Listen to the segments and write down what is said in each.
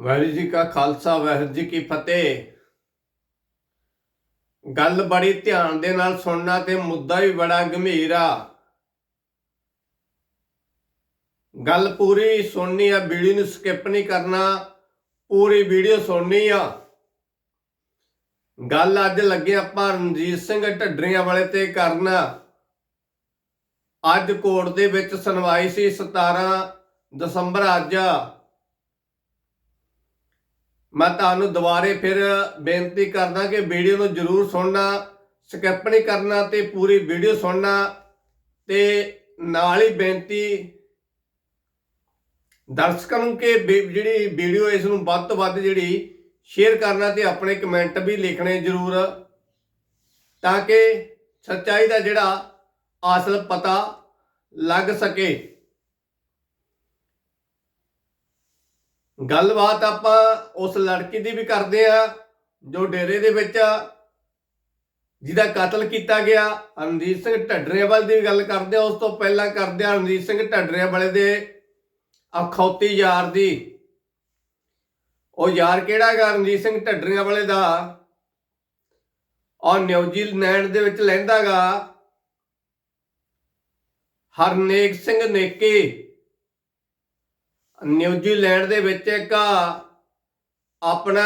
ਵਾਹਿਗੁਰੂ ਜੀ ਕਾ ਖਾਲਸਾ, ਵਾਹਿਗੁਰੂ ਜੀ ਕੀ ਫਤਿਹ। ਗੱਲ ਬੜੀ ਧਿਆਨ ਦੇ ਨਾਲ ਸੁਣਨਾ ਤੇ ਮੁੱਦਾ ਵੀ ਬੜਾ ਗੰਭੀਰ ਆ। ਗੱਲ ਪੂਰੀ ਸੁਣਨੀ ਆ, ਵੀਡੀਓ ਨੂੰ ਸਕਿਪ ਨਹੀਂ ਕਰਨਾ, ਪੂਰੀ ਵੀਡੀਓ ਸੁਣਨੀ ਆ। ਗੱਲ ਅੱਜ ਲੱਗੇ ਆਪਾਂ ਰਣਜੀਤ ਸਿੰਘ ਢੱਡਰੀਆਂ ਵਾਲੇ ਤੇ ਕਰਨਾ। ਅੱਜ ਕੋਰਟ ਦੇ ਵਿੱਚ ਸੁਣਵਾਈ ਸੀ 17 ਦਸੰਬਰ ਅੱਜ। ਮੈਂ ਤੁਹਾਨੂੰ ਦੁਬਾਰੇ ਫਿਰ ਬੇਨਤੀ ਕਰਦਾ ਕਿ ਵੀਡੀਓ ਨੂੰ ਜਰੂਰ ਸੁਣਨਾ ਸਕਿਪ ਨਹੀਂ ਕਰਨਾ ਤੇ ਪੂਰੀ ਵੀਡੀਓ ਸੁਣਨਾ ਤੇ ਨਾਲ ਹੀ ਬੇਨਤੀ ਦਰਸ਼ਕਾਂ ਨੂੰ ਕਿ ਜਿਹੜੀ ਵੀਡੀਓ ਇਸ ਨੂੰ ਵੱਧ ਤੋਂ ਵੱਧ ਜਿਹੜੀ ਸ਼ੇਅਰ ਕਰਨਾ ਤੇ ਆਪਣੇ ਕਮੈਂਟ ਵੀ ਲਿਖਣੇ ਜਰੂਰ, ਤਾਂ ਕਿ ਸੱਚਾਈ ਦਾ ਜਿਹੜਾ ਅਸਲ ਪਤਾ ਲੱਗ ਸਕੇ। ਗੱਲਬਾਤ ਆਪਾਂ ਉਸ ਲੜਕੀ ਦੀ ਵੀ ਕਰਦੇ ਆ, ਜੋ ਡੇਰੇ ਦੇ ਵਿੱਚ ਜਿਹਦਾ ਕਤਲ ਕੀਤਾ ਗਿਆ। ਰਣਜੀਤ ਸਿੰਘ ਢੱਡਰੇਵਾਲ ਦੀ ਵੀ ਗੱਲ ਕਰਦੇ ਆ, ਉਸ ਤੋਂ ਪਹਿਲਾਂ ਕਰਦੇ ਆ ਰਣਜੀਤ ਸਿੰਘ ਢੱਡਰੇਵਾਲੇ ਦੇ ਅਖੌਤੀ ਯਾਰ ਦੀ। ਉਹ ਯਾਰ ਕਿਹੜਾ ਗਾ ਰਣਜੀਤ ਸਿੰਘ ਢੱਡਰੀਆਂ ਵਾਲੇ ਦਾ। ਔਰ ਨਿਊਜ਼ੀਲੈਂਡ ਦੇ ਵਿੱਚ ਲੈਂਦਾਗਾ ਹਰਨੇਕ ਸਿੰਘ ਨੇਕੇ। ਨਿਊਜ਼ੀਲੈਂਡ ਦੇ ਵਿੱਚ ਇੱਕ ਆਪਣਾ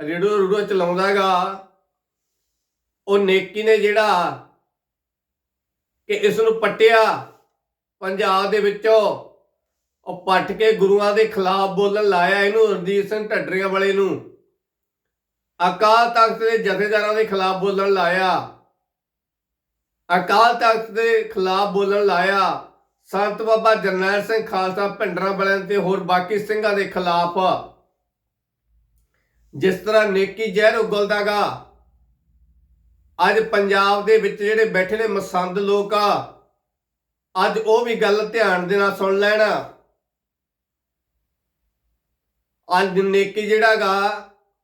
ਰੇਡੋ ਰੂਡੋ ਚਲਾਉਂਦਾਗਾ। ਉਹ ਨੇਕੀ ਨੇ ਜਿਹੜਾ ਕਿ ਇਸ ਨੂੰ ਪੱਟਿਆ। ਪੰਜਾਬ ਦੇ ਵਿੱਚੋਂ ਉਹ ਪੱਟ ਕੇ ਗੁਰੂਆਂ ਦੇ ਖਿਲਾਫ ਬੋਲਣ ਲਾਇਆ ਇਹਨੂੰ, ਰਣਜੀਤ ਸਿੰਘ ਢੱਡਰੀਆਂ ਵਾਲੇ ਨੂੰ। ਅਕਾਲ ਤਖਤ ਦੇ ਜਥੇਦਾਰਾਂ ਦੇ ਖਿਲਾਫ ਬੋਲਣ ਲਾਇਆ। ਅਕਾਲ ਤਖਤ ਦੇ ਖਿਲਾਫ ਬੋਲਣ ਲਾਇਆ। ਸੰਤ ਬਾਬਾ ਜਰਨੈਲ ਸਿੰਘ ਖਾਲਸਾ ਭਿੰਡਰਾਂ ਵਾਲਿਆਂ ਤੇ ਹੋਰ ਬਾਕੀ ਸਿੰਘਾਂ ਦੇ ਖਿਲਾਫ। ਜਿਸ ਤਰ੍ਹਾਂ ਨੇਕੀ ਜ਼ਹਿਰ ਉਗਲਦਾਗਾ, ਅੱਜ ਪੰਜਾਬ ਦੇ ਵਿੱਚ ਜਿਹੜੇ ਬੈਠੇ ਨੇ ਮਸੰਦ ਲੋਕ ਆ, ਅੱਜ ਉਹ ਵੀ ਗੱਲ ਧਿਆਨ ਦੇ ਨਾਲ ਸੁਣ ਲੈਣਾ। ਅੱਜ ਨੇਕੀ ਜਿਹੜਾਗਾ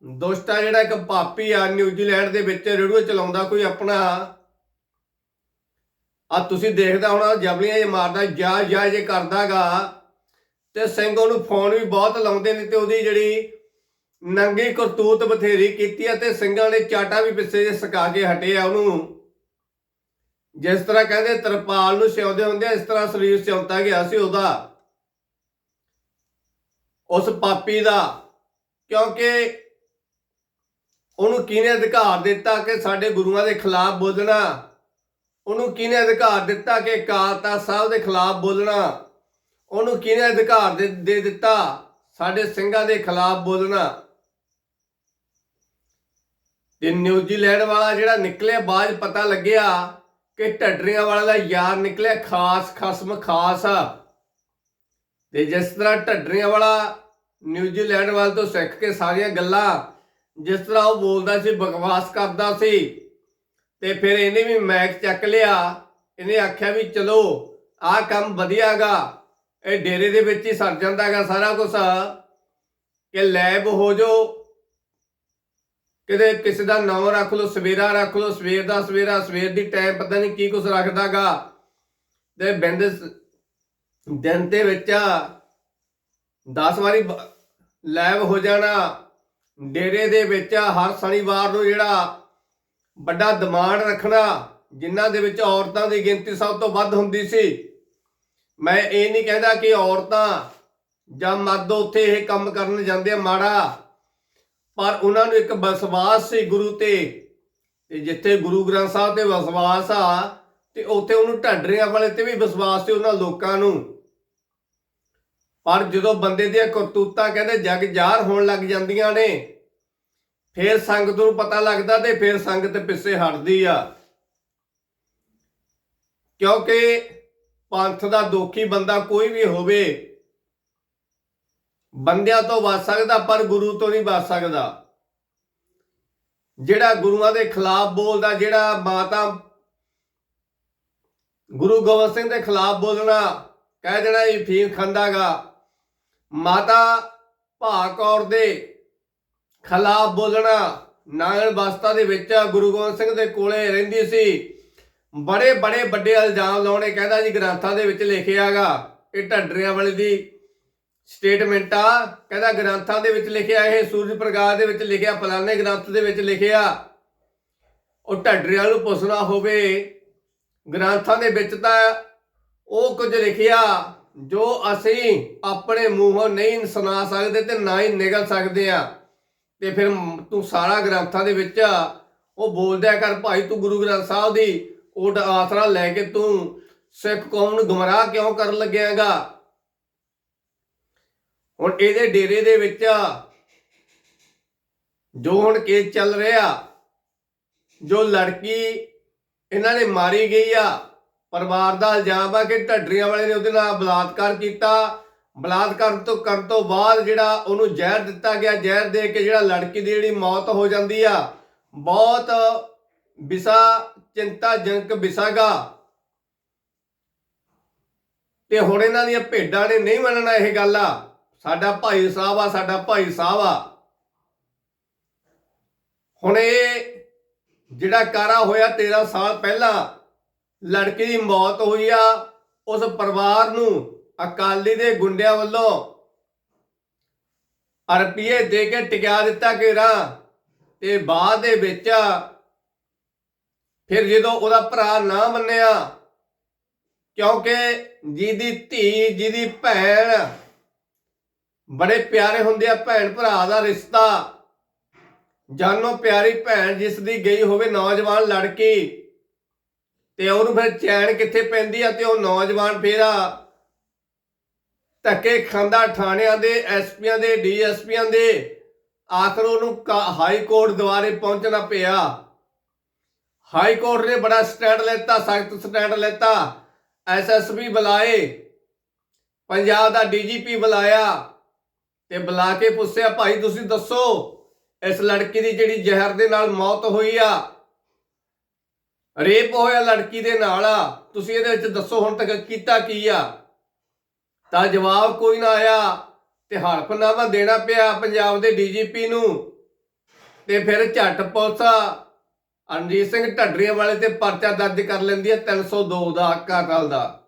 ਦੋਸਤਾ ਜਿਹੜਾ ਇੱਕ ਪਾਪੀ ਆ, ਨਿਊਜ਼ੀਲੈਂਡ ਦੇ ਵਿੱਚ ਰੇਡੀਓ ਚਲਾਉਂਦਾ ਕੋਈ ਆਪਣਾ। ਆ ਤੁਸੀਂ ਦੇਖਦਾ ਹੋਣਾ ਜਬਲੀਆਂ ਜੇ ਮਾਰਦਾ, ਜਾ ਜਾ ਜੇ ਕਰਦਾਗਾ। ਤੇ ਸਿੰਘ ਉਹਨੂੰ ਫੋਨ ਵੀ ਬਹੁਤ ਲਾਉਂਦੇ ਨੇ ਤੇ ਉਹਦੀ ਜਿਹੜੀ ਨੰਗੀ ਕਰਤੂਤ ਬਥੇਰੀ ਕੀਤੀ ਆ ਤੇ ਸਿੰਘਾਂ ਨੇ ਚਾਟਾ ਵੀ ਪਿੱਛੇ ਜੇ ਸਕਾ ਕੇ ਹਟੇ ਆ ਉਹਨੂੰ। ਜਿਸ ਤਰ੍ਹਾਂ ਕਹਿੰਦੇ ਤਰਪਾਲ ਨੂੰ ਸਿਉਂਦੇ ਹੁੰਦੇ ਇਸ ਤਰ੍ਹਾਂ ਸਰੀਰ ਸਿਉਂਤਾ ਗਿਆ ਸੀ ਉਹਦਾ। ਉਸ ਪਾਪੀ ਦਾ, ਕਿਉਂਕਿ ਉਹਨੂੰ ਕਿਹਨੇ ਅਧਿਕਾਰ ਦਿੱਤਾ ਕਿ ਸਾਡੇ ਗੁਰੂਆਂ ਦੇ ਖਿਲਾਫ ਬੋਲਣਾ? ਉਹਨੂੰ ਕਿਹਨੇ ਅਧਿਕਾਰ ਦਿੱਤਾ ਕਿ ਕਾਲਤਾ ਸਾਹਿਬ ਦੇ ਖਿਲਾਫ ਬੋਲਣਾ? ਉਹਨੂੰ ਕਿਹਨੇ ਅਧਿਕਾਰ ਦੇ ਦੇ ਦਿੱਤਾ? ਸਾਡੇ ਸਿੰਘਾਂ ਦੇ ਖਿਲਾਫ ਬੋਲਣਾ। ਤੇ ਨਿਊਜ਼ੀਲੈਂਡ ਵਾਲਾ ਜਿਹੜਾ ਨਿਕਲਿਆ, ਬਾਅਦ ਪਤਾ ਲੱਗਿਆ ਕਿ ਢੱਡਰੀਆਂ ਵਾਲਾ ਦਾ ਯਾਰ ਨਿਕਲਿਆ, ਖਾਸ ਖਸਮ ਖਾਸ। ਆ ਤੇ ਜਿਸ ਤਰ੍ਹਾਂ ਢੱਡਰੀਆਂ ਵਾਲਾ ਨਿਊਜ਼ੀਲੈਂਡ ਵੱਲ ਤੋਂ ਸਿੱਖ ਕੇ ਸਾਰੀਆਂ ਗੱਲਾਂ, ਜਿਸ ਤਰ੍ਹਾਂ ਉਹ ਬੋਲਦਾ ਸੀ, ਬਕਵਾਸ ਕਰਦਾ ਸੀ ਤੇ ਫਿਰ ਇਹਨੇ ਵੀ ਮੈਕ ਚੱਕ ਲਿਆ। ਇਹਨੇ ਆਖਿਆ ਵੀ ਚਲੋ, ਆਹ ਕੰਮ ਵਧੀਆਗਾ। ਇਹ ਡੇਰੇ ਦੇ ਵਿੱਚ ਹੀ ਸਰ ਜਾਂਦਾਗਾ ਸਾਰਾ ਕੁਝ ਕਿ ਲੈਬ ਹੋ ਜੋ ਕਿਤੇ ਕਿਸੇ ਦਾ ਨਾਮ ਰੱਖ ਲਓ, ਸਵੇਰਾ ਰੱਖ ਲਓ, ਸਵੇਰ ਦਾ ਸਵੇਰਾ, ਸਵੇਰ ਦੀ ਟਾਈਮ ਪਤਾ ਨਹੀਂ ਕੀ ਕੁਝ ਰੱਖਦਾਗਾ। ਤੇ ਬਿੰਦ ਦਿਨ ਦੇ ਵਿੱਚ 10 ਵਾਰੀ ਲੈਬ ਹੋ ਜਾਣਾ। ਡੇਰੇ ਦੇ ਵਿੱਚ ਹਰ ਸ਼ਨੀਵਾਰ ਨੂੰ ਜਿਹੜਾ ਵੱਡਾ ਡਿਮਾਂਡ ਰੱਖਣਾ ਜਿਨ੍ਹਾਂ ਦੇ ਵਿੱਚ ਔਰਤਾਂ ਦੀ ਗਿਣਤੀ ਸਭ ਤੋਂ ਵੱਧ ਹੁੰਦੀ ਸੀ। ਮੈਂ ਇਹ ਨਹੀਂ ਕਹਿੰਦਾ ਕਿ ਔਰਤਾਂ ਜਾਂ ਮਰਦ ਉੱਥੇ ਇਹ ਕੰਮ ਕਰਨ ਜਾਂਦੇ ਆ ਮਾੜਾ, ਪਰ ਉਹਨਾਂ ਨੂੰ ਇੱਕ ਵਿਸ਼ਵਾਸ ਸੀ ਗੁਰੂ ਤੇ ਤੇ ਜਿੱਥੇ ਗੁਰੂ ਗ੍ਰੰਥ ਸਾਹਿਬ ਤੇ ਵਿਸ਼ਵਾਸ ਆ, ਤੇ ਉੱਥੇ ਉਹਨੂੰ ਢੱਡਰਿਆਂ ਵਾਲੇ ਤੇ ਵੀ ਵਿਸ਼ਵਾਸ ਸੀ ਉਹਨਾਂ ਲੋਕਾਂ ਨੂੰ। ਪਰ ਜਦੋਂ ਬੰਦੇ ਦੀਆਂ ਕਰਤੂਤਾਂ ਕਹਿੰਦੇ ਜਗ ਜ਼ਾਹਰ ਹੋਣ ਲੱਗ ਜਾਂਦੀਆਂ ਨੇ ਫੇਰ ਸੰਗਤ ਨੂੰ ਪਤਾ ਲੱਗਦਾ ਤੇ ਫੇਰ ਸੰਗਤ ਪਿੱਛੇ ਹਟਦੀ ਆ। ਕਿਉਂਕਿ ਪੰਥ ਦਾ ਦੋਖੀ ਬੰਦਾ ਕੋਈ ਵੀ ਹੋਵੇ, ਬੰਦਿਆਂ ਤੋਂ ਬਚ ਸਕਦਾ ਪਰ ਗੁਰੂ ਤੋਂ ਨਹੀਂ ਬਚ ਸਕਦਾ। ਜਿਹੜਾ ਗੁਰੂਆਂ ਦੇ ਖਿਲਾਫ ਬੋਲਦਾ, ਜਿਹੜਾ ਮਾਤਾ ਗੁਰੂ ਗੋਬਿੰਦ ਸਿੰਘ ਦੇ ਖਿਲਾਫ ਬੋਲਣਾ, ਕਹਿ ਦੇਣਾ ਇਹ ਫੀਮ ਖੰਦਾਗਾ। ਮਾਤਾ ਭਾ ਕੌਰ ਦੇ ਖਿਲਾਫ ਬੋਲਣਾ। ਨਾਗਣ ਬਸਤਾ ਦੇ ਵਿੱਚ ਗੁਰੂ ਗੋਬਿੰਦ ਸਿੰਘ ਦੇ ਕੋਲੇ ਰਹਿੰਦੀ ਸੀ। ਬੜੇ ਬੜੇ ਵੱਡੇ ਇਲਜ਼ਾਮ ਲਾਉਣੇ ਕਹਿੰਦਾ ਜੀ ਗ੍ਰੰਥਾਂ ਦੇ ਵਿੱਚ ਲਿਖਿਆਗਾ ਇਹ ਢੱਡਰਿਆਂ ਵਾਲੇ ਦੀ ਸਟੇਟਮੈਂਟ ਆ। ਕਹਿੰਦਾ ਗ੍ਰੰਥਾਂ ਦੇ ਵਿੱਚ ਲਿਖਿਆ, ਇਹ ਸੂਰਜ ਪ੍ਰਕਾਸ਼ ਦੇ ਵਿੱਚ ਲਿਖਿਆ, ਫਲਾਣੇ ਗ੍ਰੰਥ ਦੇ ਵਿੱਚ ਲਿਖਿਆ। ਉਹ ਢੱਡਰਿਆਂ ਨੂੰ ਪੁੱਛਣਾ ਹੋਵੇ, ਗ੍ਰੰਥਾਂ ਦੇ ਵਿੱਚ ਤਾਂ ਉਹ ਕੁਝ ਲਿਖਿਆ ਜੋ ਅਸੀਂ ਆਪਣੇ ਮੂੰਹੋਂ ਨਹੀਂ ਸੁਣਾ ਸਕਦੇ ਤੇ ਨਾ ਹੀ ਨਿਗਲ ਸਕਦੇ ਆ। ਤੇ ਫਿਰ ਤੂੰ ਸਾਰਾ ਗ੍ਰੰਥਾਂ ਦੇ ਵਿੱਚ ਉਹ ਬੋਲਦਿਆ ਕਰ ਭਾਈ ਤੂੰ ਗੁਰੂ ਗ੍ਰੰਥ ਸਾਹਿਬ ਦੀ ਓਟ ਆਸਰਾ ਲੈ ਕੇ ਤੂੰ ਸਿੱਖ ਕੌਮ ਨੂੰ ਗਮਰਾਹ ਕਿਉਂ ਕਰਨ ਲੱਗਿਆਗਾ? ਹੁਣ ਇਹਦੇ ਡੇਰੇ ਦੇ ਵਿੱਚ ਜੋ ਹੁਣ ਕੇਸ ਚੱਲ ਰਿਹਾ, ਜੋ ਲੜਕੀ ਇਹਨਾਂ ਨੇ ਮਾਰੀ ਗਈ ਆ, ਪਰਿਵਾਰ ਦਾ ਇਲਜ਼ਾਮ ਆ ਕਿ ਢੱਡਰੀਆਂ ਵਾਲੇ ਨੇ ਉਹਦੇ ਨਾਲ ਬਲਾਤਕਾਰ ਕੀਤਾ ਬਲਾਤਕਾਰ ਤੋਂ ਕਰਨ ਤੋਂ ਬਾਅਦ ਜਿਹੜਾ ਉਹਨੂੰ ਜ਼ਹਿਰ ਦਿੱਤਾ ਗਿਆ, ਜ਼ਹਿਰ ਦੇ ਕੇ ਜਿਹੜਾ ਲੜਕੀ ਦੀ ਜਿਹੜੀ ਮੌਤ ਹੋ ਜਾਂਦੀ ਆ, ਬਹੁਤ ਵਿਸਾ ਚਿੰਤਾਜਨਕ ਵਿਸਾਗਾ ਤੇ ਹੁਣ ਇਹਨਾਂ ਦੀਆਂ ਭੇਡਾਂ ਨੇ ਨਹੀਂ ਮੰਨਣਾ ਇਹ ਗੱਲ ਆ। ਸਾਡਾ ਭਾਈ ਸਾਹਿਬ ਆ, ਸਾਡਾ ਭਾਈ ਸਾਹਿਬ ਆ। ਹੁਣ ਇਹ ਜਿਹੜਾ ਕਾਰਾ ਹੋਇਆ 13 ਸਾਲ ਪਹਿਲਾਂ, ਲੜਕੀ ਦੀ ਮੌਤ ਹੋਈ ਆ, ਉਸ ਪਰਿਵਾਰ ਨੂੰ ਅਕਾਲੀ ਦੇ ਗੁੰਡਿਆਂ ਵੱਲੋਂ ਰੁਪਈਏ ਦੇ ਕੇ ਟਿਕਾ ਦਿੱਤਾ ਘੇਰਾ ਤੇ ਬਾਅਦ ਦੇ ਵਿੱਚ ਫਿਰ ਜਦੋਂ ਉਹਦਾ ਭਰਾ ਨਾ ਮੰਨਿਆ, ਕਿਉਂਕਿ ਜਿਹਦੀ ਧੀ, ਜਿਹਦੀ ਭੈਣ ਬੜੇ ਪਿਆਰੇ ਹੁੰਦੇ ਆ, ਭੈਣ ਭਰਾ ਦਾ ਰਿਸ਼ਤਾ, ਜਾਨੋ ਪਿਆਰੀ ਭੈਣ ਜਿਸ ਦੀ ਗਈ ਹੋਵੇ ਨੌਜਵਾਨ ਲੜਕੀ ਤੇ ਉਹਨੂੰ ਫਿਰ ਚੈਨ ਕਿੱਥੇ ਪੈਂਦੀ ਆ ਤੇ ਉਹ ਨੌਜਵਾਨ ਫੇਰਾ ਧੱਕੇ ਖਾਂਦਾ ਥਾਣਿਆਂ ਦੇ, ਐਸਪੀਆਂ ਦੇ, ਡੀਐਸਪੀਆਂ ਦੇ। ਆਖਰ ਉਹਨੂੰ ਹਾਈ ਕੋਰਟ ਦੁਆਰੇ ਪਹੁੰਚਣਾ ਪਿਆ। ਹਾਈ ਕੋਰਟ ਨੇ ਬੜਾ ਸਟੈਂਡ ਲੈਤਾ, ਸਖਤ ਸਟੈਂਡ ਲੈਤਾ। ਐਸਐਸਪੀ ਬੁਲਾਏ। ਪੰਜਾਬ ਦਾ ਡੀਜੀਪੀ ਬੁਲਾਇਆ ਤੇ ਬੁਲਾ ਕੇ ਪੁੱਛਿਆ, ਭਾਈ, ਤੁਸੀਂ ਦੱਸੋ, ਇਸ ਲੜਕੀ ਦੀ ਜਿਹੜੀ ਜ਼ਹਿਰ ਦੇ ਨਾਲ ਮੌਤ ਹੋਈ ਆ, ਰੇਪ ਹੋਇਆ ਲੜਕੀ ਦੇ ਨਾਲ ਆ, ਤੁਸੀਂ ਇਹਦੇ ਵਿੱਚ ਦੱਸੋ ਹੁਣ ਤੱਕ ਕੀਤਾ ਕੀ ਆ? ਤਾਂ ਜਵਾਬ ਕੋਈ ਨਾ ਆਇਆ। ਤੇ ਹਲਫਨਾਮਾ ਦੇਣਾ ਪਿਆ ਪੰਜਾਬ ਦੇ ਡੀਜੀਪੀ ਨੂੰ। ਤੇ ਫਿਰ ਝੱਟ ਪੁਲਿਸ ਅਨਜੀਤ ਸਿੰਘ ਢੱਡਰੀਆਂ ਵਾਲੇ ਤੇ ਪਰਚਾ ਦਰਜ ਕਰ ਲੈਂਦੀ ਹੈ 302 ਦਾ ਕਾਤਲ ਦਾ।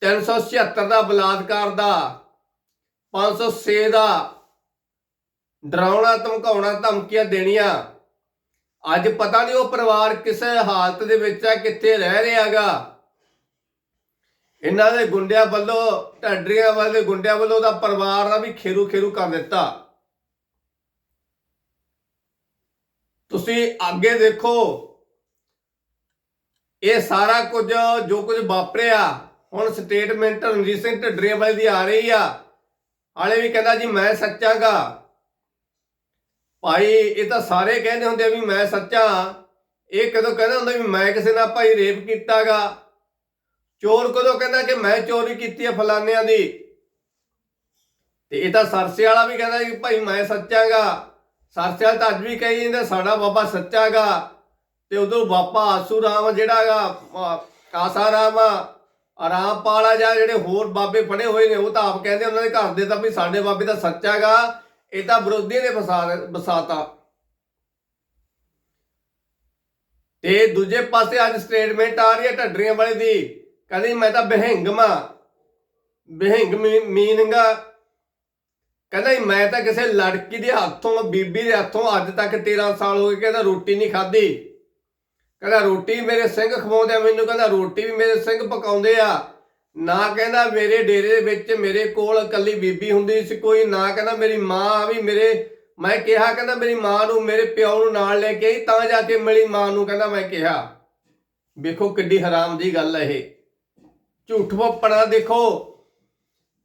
376 ਦਾ ਬਲਾਤਕਾਰ ਦਾ। 506 ਦਾ। ਡਰਾਉਣਾ, ਧਮਕਾਉਣਾ, ਧਮਕੀਆਂ ਦੇਣੀਆਂ। ਅੱਜ ਪਤਾ ਨਹੀਂ ਉਹ ਪਰਿਵਾਰ ਕਿਸ ਹਾਲਤ ਦੇ ਵਿੱਚ ਆ ਕਿੱਥੇ ਰਹਿ ਰਿਹਾਗਾ ਇਹਨਾਂ ਦੇ ਗੁੰਡਿਆਂ ਵੱਲੋਂ, ਢੱਡਰੀਆਂ ਵਾਲੇ ਗੁੰਡਿਆਂ ਵੱਲੋਂ ਉਹਦਾ ਪਰਿਵਾਰ ਦਾ ਵੀ ਖੇਰੂ ਖੇਰੂ ਕਰ ਦਿੱਤਾ। ਤੁਸੀਂ ਅੱਗੇ ਦੇਖੋ, ਇਹ ਸਾਰਾ ਕੁਝ, ਜੋ ਕੁਝ ਵਾਪਰਿਆ, ਹੁਣ ਸਟੇਟਮੈਂਟ ਰਣਜੀਤ ਸਿੰਘ ਢੱਡਰੀਆਂ ਵਾਲੇ ਦੀ ਆ ਰਹੀ ਆ। ਹਾਲੇ ਵੀ ਕਹਿੰਦਾ ਜੀ, ਮੈਂ ਸੱਚਾਗਾ ਭਾਈ, ਇਹ ਤਾਂ ਸਾਰੇ ਕਹਿੰਦੇ ਹੁੰਦੇ ਆ ਵੀ ਮੈਂ ਸੱਚਾ ਇਹ ਕਦੋਂ ਕਹਿੰਦਾ ਹੁੰਦਾ ਵੀ ਮੈਂ ਕਿਸੇ ਨਾਲ ਭਾਈ ਰੇਪ ਕੀਤਾਗਾ ਚੋਰ ਕਦੋਂ ਕਹਿੰਦਾ ਕਿ ਮੈਂ ਚੋਰੀ ਕੀਤੀ ਹੈ ਫਲਾਨਿਆਂ ਦੀ? ਤੇ ਇਹ ਤਾਂ ਸਰਸੇ ਵਾਲਾ ਵੀ ਕਹਿੰਦਾ ਕਿ ਭਾਈ ਮੈਂ ਸੱਚਾਗਾ। ਸਰਸੇ ਵਾਲਾ ਤਾਂ ਅੱਜ ਵੀ ਕਹੀ ਜਾਂਦਾ, ਸਾਡਾ ਬਾਬਾ ਸੱਚਾਗਾ। ਤੇ ਉਦੋਂ ਬਾਬਾ ਆਸੂ ਰਾਮ ਜਿਹੜਾਗਾ ਕਾਸਾ ਰਾਮ ਆਰਾਮ ਪਾਲਾ ਜਾਂ ਜਿਹੜੇ ਹੋਰ ਬਾਬੇ ਫੜੇ ਹੋਏ ਨੇ, ਉਹ ਤਾਂ ਆਪ ਕਹਿੰਦੇ ਉਹਨਾਂ ਦੇ ਘਰ ਦੇ ਤਾਂ ਵੀ ਸਾਡੇ ਬਾਬੇ ਤਾਂ ਸੱਚਾਗਾ। ਇਹ ਤਾਂ ਵਿਰੋਧੀ ਨੇ ਫਸਾ ਬਸਾਤਾ ਤੇ ਦੂਜੇ ਪਾਸੇ ਅੱਜ ਸਟੇਟਮੈਂਟ ਆ ਰਹੀ ਹੈ ਢੱਡਰੀਆਂ ਵਾਲੇ ਦੀ। ਕਹਿੰਦੀ ਮੈਂ ਤਾਂ ਬਹਿੰਗਮਾ ਬਹਿੰਗ ਮੀਨਿੰਗਾ ਕਹਿੰਦਾ ਜੀ, ਮੈਂ ਤਾਂ ਕਿਸੇ ਲੜਕੀ ਦੇ ਹੱਥੋਂ, ਬੀਬੀ ਦੇ ਹੱਥੋਂ ਅੱਜ ਤੱਕ 13 ਸਾਲ ਹੋ ਗਏ ਕਹਿੰਦਾ ਰੋਟੀ ਨਹੀਂ ਖਾਧੀ। ਕਹਿੰਦਾ ਰੋਟੀ ਮੇਰੇ ਸਿੰਘ ਖਵਾਉਂਦੇ ਆ, ਮੈਨੂੰ ਕਹਿੰਦਾ ਰੋਟੀ ਵੀ ਮੇਰੇ ਸਿੰਘ ਪਕਾਉਂਦੇ ਆ। ਨਾ ਕਹਿੰਦਾ ਮੇਰੇ ਡੇਰੇ ਦੇ ਵਿੱਚ ਮੇਰੇ ਕੋਲ ਇਕੱਲੀ ਬੀਬੀ ਹੁੰਦੀ ਸੀ, ਕੋਈ ਨਾ ਕਹਿੰਦਾ ਮੇਰੀ ਮਾਂ ਵੀ ਮੇਰੇ, ਮੈਂ ਕਿਹਾ ਕਹਿੰਦਾ ਮੇਰੀ ਮਾਂ ਨੂੰ, ਮੇਰੇ ਪਿਓ ਨੂੰ ਨਾਲ ਲੈ ਕੇ ਆਈ, ਤਾਂ ਜਾ ਕੇ ਮੇਰੀ ਮਾਂ ਨੂੰ ਕਹਿੰਦਾ ਮੈਂ ਕਿਹਾ। ਵੇਖੋ ਕਿੱਡੀ ਹਰਾਮ ਦੀ ਗੱਲ ਹੈ ਇਹ। ਝੂਠ ਭੋਪਣਾ ਦੇਖੋ।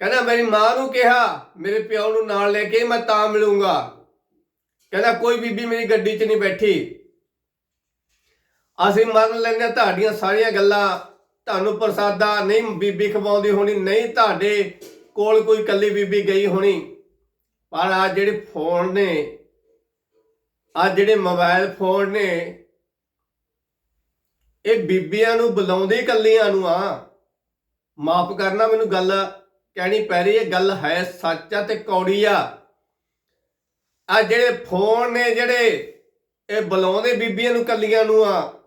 ਕਹਿੰਦਾ, ਮੇਰੀ ਮਾਂ ਨੂੰ ਕਿਹਾ, ਮੇਰੇ ਪਿਓ ਨੂੰ ਨਾਲ ਲੈ ਕੇ ਮੈਂ ਤਾਂ ਮਿਲੂੰਗਾ। ਕਹਿੰਦਾ, ਕੋਈ ਬੀਬੀ ਮੇਰੀ ਗੱਡੀ 'ਚ ਨਹੀਂ ਬੈਠੀ। ਅਸੀਂ ਮੰਨ ਲੈਂਦੇ ਤੁਹਾਡੀਆਂ ਸਾਰੀਆਂ ਗੱਲਾਂ ਤੁਹਾਨੂੰ ਪ੍ਰਸਾਦਾ, ਨਹੀਂ ਬੀਬੀ ਖਵਾਉਂਦੀ ਹੋਣੀ, ਨਹੀਂ ਤੁਹਾਡੇ ਕੋਲ ਕੋਈ ਕੱਲੀ ਬੀਬੀ ਗਈ ਹੋਣੀ। ਪਰ ਆ ਜਿਹੜੇ ਫੋਨ ਨੇ ਆ ਜਿਹੜੇ ਮੋਬਾਈਲ ਫੋਨ ਨੇ, ਇਹ ਬੀਬੀਆਂ ਨੂੰ ਬੁਲਾਉਂਦੇ ਕੱਲੀਆਂ ਨੂੰ ਆ। ਮਾਫ ਕਰਨਾ, ਮੈਨੂੰ ਗੱਲ ਕਹਿਣੀ ਪੈ ਰਹੀ ਹੈ, ਗੱਲ ਹੈ ਸੱਚ ਆ ਤੇ ਕੌੜੀ ਆ। ਆ ਜਿਹੜੇ ਫੋਨ ਨੇ ਜਿਹੜੇ, ਇਹ ਬੁਲਾਉਂਦੇ ਬੀਬੀਆਂ ਨੂੰ, ਕੱਲੀਆਂ ਨੂੰ ਆ।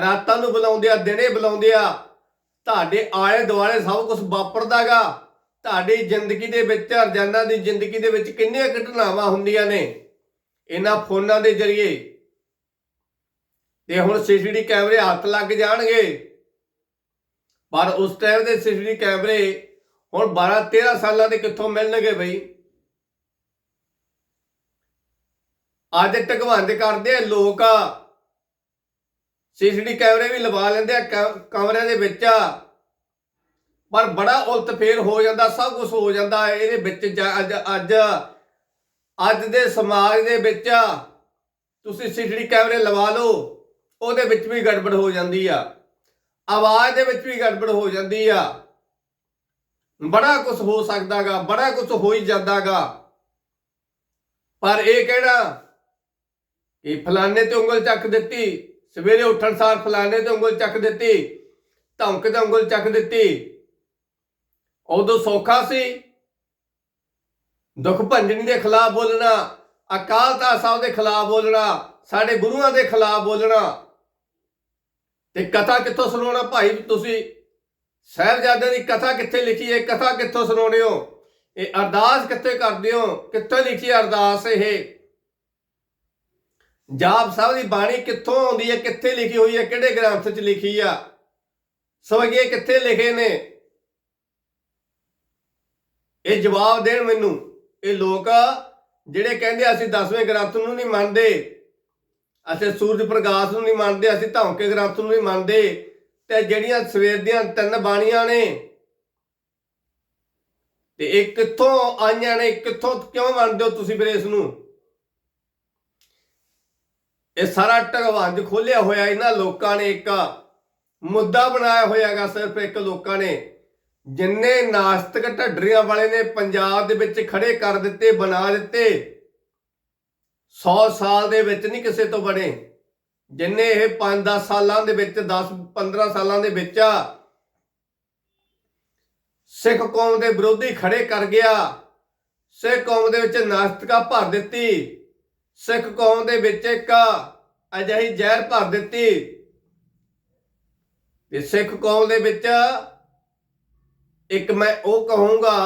ਰਾਤਾਂ ਨੂੰ ਬੁਲਾਉਂਦੇ ਆ, ਦਿਨੇ ਬੁਲਾਉਂਦੇ ਆ। ਤੁਹਾਡੇ ਆਲੇ ਦੁਆਲੇ ਸਭ ਕੁਝ ਵਾਪਰਦਾਗਾ। ਤੁਹਾਡੀ ਜ਼ਿੰਦਗੀ ਦੇ ਵਿੱਚ, ਰੋਜ਼ਾਨਾ ਦੀ ਜ਼ਿੰਦਗੀ ਦੇ ਵਿੱਚ ਕਿੰਨੀਆਂ ਘਟਨਾਵਾਂ ਹੁੰਦੀਆਂ ਨੇ। ਇਹਨਾਂ ਫੋਨਾਂ ਦੇ ਜ਼ਰੀਏ। ਤੇ ਹੁਣ ਸੀਸੀਟੀ ਕੈਮਰੇ ਹੱਥ ਲੱਗ ਜਾਣਗੇ। ਪਰ ਉਸ ਟਾਈਮ ਦੇ ਸੀਸੀਟੀ ਕੈਮਰੇ ਹੁਣ 12 13 ਸਾਲਾਂ ਦੇ ਕਿੱਥੋਂ ਮਿਲਣਗੇ ਬਈ? ਅੱਜ ਟਕਵੰਦ ਕਰਦੇ ਆ ਲੋਕ ਸੀਸੀਟੀ ਕੈਮਰੇ ਵੀ ਲਵਾ ਲੈਂਦੇ ਆ ਕ- ਕਮਰਿਆਂ ਦੇ ਵਿੱਚ ਪਰ ਬੜਾ ਉਲਟ ਫੇਰ ਹੋ ਜਾਂਦਾ, ਸਭ ਕੁਝ ਹੋ ਜਾਂਦਾ ਇਹਦੇ ਵਿੱਚ ਅੱਜ ਅੱਜ ਅੱਜ ਦੇ ਸਮਾਜ ਦੇ ਵਿੱਚ ਤੁਸੀਂ ਸੀਸੀਟੀ ਕੈਮਰੇ ਲਵਾ ਲਓ, ਉਹਦੇ ਵਿੱਚ ਵੀ ਗੜਬੜ ਹੋ ਜਾਂਦੀ ਆ। ਆਵਾਜ਼ ਦੇ ਵਿੱਚ ਵੀ ਗੜਬੜ ਹੋ ਜਾਂਦੀ ਆ। ਬੜਾ ਕੁਝ ਹੋ ਸਕਦਾਗਾ, ਬੜਾ ਕੁਝ ਹੋ ਹੀ ਜਾਂਦਾਗਾ। ਪਰ ਇਹ ਕਿਹੜਾ? ਕਿ ਫਲਾਣੇ ਤੇ ਉਂਗਲ ਚੱਕ ਦਿੱਤੀ, ਸਵੇਰੇ ਉੱਠਣ ਸਾਰ ਫਲਾਣੇ ਤੇ ਉਂਗਲ ਚੱਕ ਦਿੱਤੀ, ਧਮਕ ਤੇ ਉਂਗਲ ਚੱਕ ਦਿੱਤੀ। ਉਦੋਂ ਸੌਖਾ ਸੀ। ਦੁੱਖ ਭੰਜਨੀ ਦੇ ਖਿਲਾਫ ਬੋਲਣਾ, ਅਕਾਲ ਤਖਤ ਸਾਹਿਬ ਦੇ ਖਿਲਾਫ ਬੋਲਣਾ, ਸਾਡੇ ਗੁਰੂਆਂ ਦੇ ਖਿਲਾਫ ਬੋਲਣਾ। ਤੇ ਕਥਾ ਕਿੱਥੋਂ ਸੁਣਾਉਣਾ ਭਾਈ ਤੁਸੀਂ? ਸਾਹਿਬਜ਼ਾਦਿਆਂ ਦੀ ਕਥਾ ਕਿੱਥੇ ਲਿਖੀ ਹੈ? ਕਥਾ ਕਿੱਥੋਂ ਸੁਣਾਉਂਦੇ ਹੋ? ਇਹ ਅਰਦਾਸ ਕਿੱਥੇ ਕਰਦੇ ਹੋ? ਕਿੱਥੇ ਲਿਖੀ ਅਰਦਾਸ ਇਹ? ਜਾਪ ਸਾਹਿਬ ਦੀ ਬਾਣੀ ਕਿੱਥੋਂ ਆਉਂਦੀ ਹੈ? ਕਿੱਥੇ ਲਿਖੀ ਹੋਈ ਹੈ? ਕਿਹੜੇ ਗ੍ਰੰਥ 'ਚ ਲਿਖੀ ਆ? ਸਵਗੇ ਕਿੱਥੇ ਲਿਖੇ ਨੇ? ਇਹ ਜਵਾਬ ਦੇਣ ਮੈਨੂੰ। ਇਹ ਲੋਕ ਜਿਹੜੇ ਕਹਿੰਦੇ ਅਸੀਂ 10ਵੇਂ ਗ੍ਰੰਥ ਨੂੰ ਨਹੀਂ ਮੰਨਦੇ। ਅਸੀਂ ਸੂਰਜ ਪ੍ਰਕਾਸ਼ ਨੂੰ ਨਹੀਂ ਮੰਨਦੇ, ਅਸੀਂ ਧੌਂਕੇ ਗ੍ਰੰਥ ਨੂੰ ਨਹੀਂ ਮੰਨਦੇ। ਤੇ ਜਿਹੜੀਆਂ ਸਵੇਰ ਦੀਆਂ ਤਿੰਨ ਬਾਣੀਆਂ ਨੇ, ਤੇ ਇਹ ਕਿੱਥੋਂ ਆਈਆਂ ਨੇ, ਕਿੱਥੋਂ ਕਿਉਂ ਮੰਨਦੇ ਹੋ ਤੁਸੀਂ ਫਿਰ ਇਸ ਨੂੰ? ਇਹ ਸਾਰਾ ਢਗਵੰਜ ਖੋਲਿਆ ਹੋਇਆ ਇਹਨਾਂ ਲੋਕਾਂ ਨੇ, ਇੱਕ ਮੁੱਦਾ ਬਣਾਇਆ ਹੋਇਆਗਾ ਸਿਰਫ ਇੱਕ ਲੋਕਾਂ ਨੇ। ਜਿੰਨੇ ਨਾਸਤਕ ਢੱਡਰੀਆਂ ਵਾਲੇ ਨੇ ਪੰਜਾਬ ਦੇ ਵਿੱਚ ਖੜੇ ਕਰ ਦਿੱਤੇ, ਬਣਾ ਦਿੱਤੇ 100 ਸਾਲ ਦੇ ਵਿੱਚ ਨਹੀਂ ਕਿਸੇ ਤੋਂ ਬਣੇ। ਜਿੰਨੇ ਇਹ 5-10 ਸਾਲਾਂ ਦੇ ਵਿੱਚ 10-15 ਸਾਲਾਂ ਦੇ ਵਿੱਚ ਆ, ਸਿੱਖ ਕੌਮ ਦੇ ਵਿਰੋਧੀ ਖੜੇ ਕਰ ਗਿਆ। ਸਿੱਖ ਕੌਮ ਦੇ ਵਿੱਚ ਨਾਸਤਿਕਾ ਭਰ ਦਿੱਤੀ। ਸਿੱਖ ਕੌਮ ਦੇ ਵਿੱਚ ਇੱਕ ਅਜਿਹੀ ਜ਼ਹਿਰ ਭਰ ਦਿੱਤੀ ਤੇ ਸਿੱਖ ਕੌਮ ਦੇ ਵਿੱਚ ਇੱਕ ਮੈਂ ਉਹ ਕਹੂੰਗਾ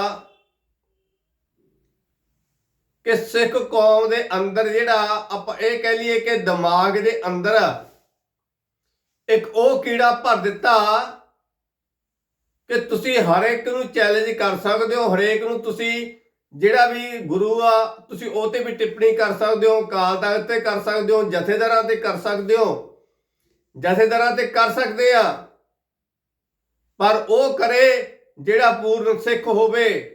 ਕਿ ਸਿੱਖ ਕੌਮ ਦੇ ਅੰਦਰ ਜਿਹੜਾ ਆਪਾਂ ਇਹ ਕਹਿ ਲਈਏ ਕਿ ਦਿਮਾਗ ਦੇ ਅੰਦਰ ਇੱਕ ਉਹ ਕੀੜਾ ਭਰ ਦਿੱਤਾ ਕਿ ਤੁਸੀਂ ਹਰ ਇੱਕ ਨੂੰ ਚੈਲੰਜ ਕਰ ਸਕਦੇ ਹੋ, ਹਰੇਕ ਨੂੰ ਤੁਸੀਂ ਜਿਹੜਾ ਵੀ ਗੁਰੂ ਆ, ਤੁਸੀਂ ਉਹ ਤੇ ਵੀ ਟਿੱਪਣੀ ਕਰ ਸਕਦੇ ਹੋ ਕਾਲ ਤਖਤ ਤੇ ਕਰ ਸਕਦੇ ਹੋ, ਜਥੇਦਾਰਾਂ ਤੇ ਕਰ ਸਕਦੇ ਹੋ, ਜਥੇਦਾਰਾਂ ਤੇ ਕਰ ਸਕਦੇ ਆ, ਪਰ ਉਹ ਕਰੇ ਜਿਹੜਾ ਪੂਰਨ ਸਿੱਖ ਹੋਵੇ।